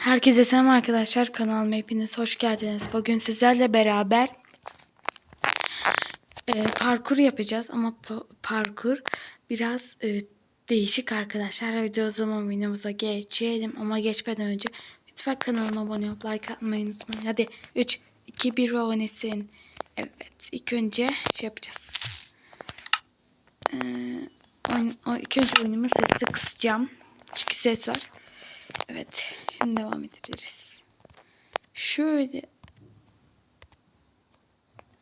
Herkese selam arkadaşlar. Kanalıma hepiniz hoş geldiniz. Bugün sizlerle beraber e, parkur yapacağız ama pa- parkur biraz e, değişik arkadaşlar. Hadi o zaman videomuza geçelim ama geçmeden önce lütfen kanalıma abone olup like atmayı unutmayın. Hadi 3, 2, 1 abonesin. Evet ilk önce şey yapacağız. Ee, oyun, o, ilk önce oyunumu sesli kısacağım. Çünkü ses var. Evet. Şimdi devam edebiliriz. Şöyle.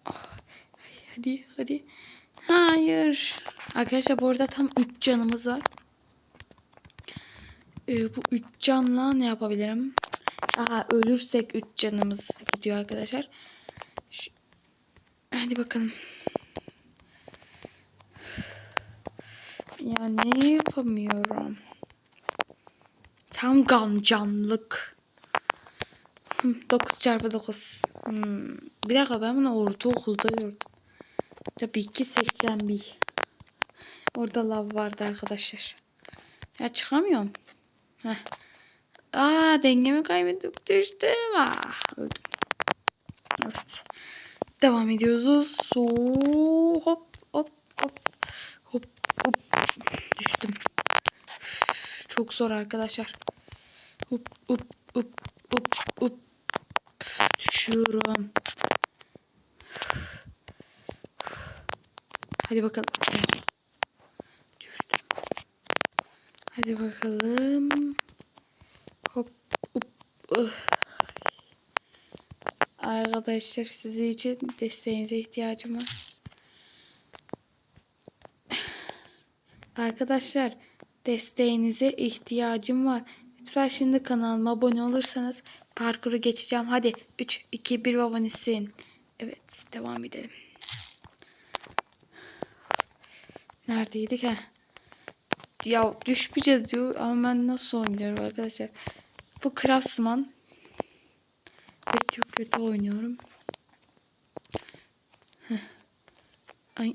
Oh, hadi hadi. Hayır. Arkadaşlar bu arada tam 3 canımız var. Ee, bu 3 canla ne yapabilirim? Aha ölürsek 3 canımız gidiyor arkadaşlar. Ş- hadi bakalım. Yani yapamıyorum. Tam gancanlık. 9 çarpı 9. Hmm. Bir dakika ben bunu ortaokulda gördüm. Tabii ki 81. Orada lav vardı arkadaşlar. Ya çıkamıyorum. Heh. Aa dengemi kaybettim. Düştüm. Ah, öldüm. Evet. Devam ediyoruz. So, hop hop hop. Hop hop. Düştüm. Çok zor arkadaşlar. Hop hop hop hop hop. Düşüyorum. Hadi bakalım. Düştüm. Hadi bakalım. Hop hop. Uh. Arkadaşlar sizin için desteğinize ihtiyacım var. Arkadaşlar desteğinize ihtiyacım var. Lütfen şimdi kanalıma abone olursanız parkuru geçeceğim. Hadi 3, 2, 1 abonesin. Evet devam edelim. Neredeydik ha? Ya düşmeyeceğiz diyor ama ben nasıl oynuyorum arkadaşlar. Bu Craftsman. Ve çok kötü oynuyorum. Ay.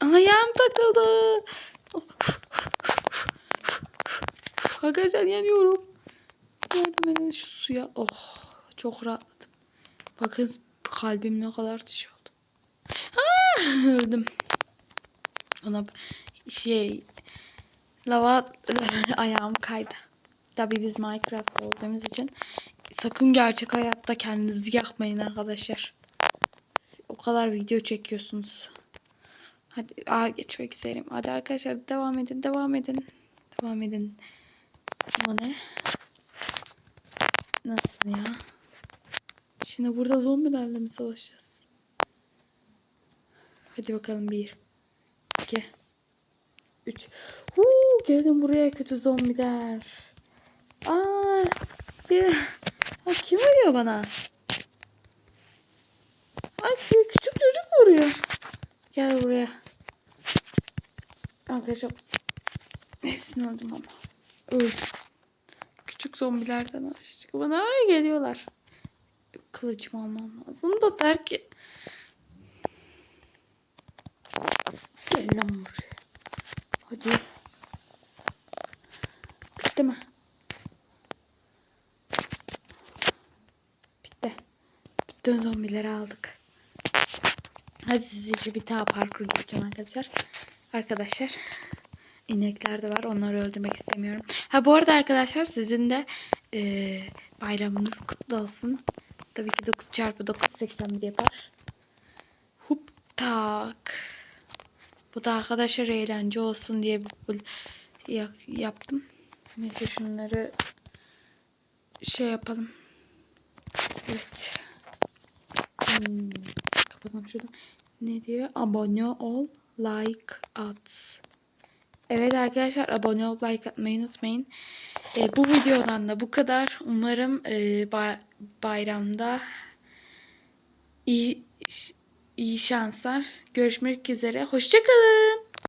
Ayağım takıldı. Arkadaşlar yanıyorum. Yardım edin şu suya. Oh çok rahatladım. Bakın kalbim ne kadar dışı oldu. Ah, öldüm. Ona şey lava ayağım kaydı. Tabii biz Minecraft olduğumuz için sakın gerçek hayatta kendinizi yakmayın arkadaşlar. O kadar video çekiyorsunuz. Hadi aa, geçmek isterim. Hadi arkadaşlar devam edin, devam edin. Devam edin. O ne? Nasıl ya? Şimdi burada zombilerle mi savaşacağız? Hadi bakalım bir. iki, Üç. Huu, gelin buraya kötü zombiler. Aa, bir... Ha, kim vuruyor bana? Ay küçük çocuk vuruyor. Gel buraya. Arkadaşlar hepsini öldüm ama. Öldüm. Küçük zombilerden aşacak. Bana geliyorlar. Kılıcımı almam lazım da der ki. Lan buraya. Hadi. Bitti mi? Bitti. Bütün zombileri aldık. Hadi siz bir daha parkur yapacağım arkadaşlar. Arkadaşlar inekler de var. Onları öldürmek istemiyorum. Ha bu arada arkadaşlar sizin de e, bayramınız kutlu olsun. Tabii ki 9 çarpı 9 81 yapar. Hup tak. Bu da arkadaşlar eğlence olsun diye yaptım. Neyse şunları şey yapalım. Evet. Hmm, kapatalım şurada. Ne diyor? Abone ol, like at. Evet arkadaşlar abone olup like atmayı unutmayın. E, bu videodan da bu kadar. Umarım e, ba- bayramda iyi iyi şanslar. Görüşmek üzere. Hoşçakalın.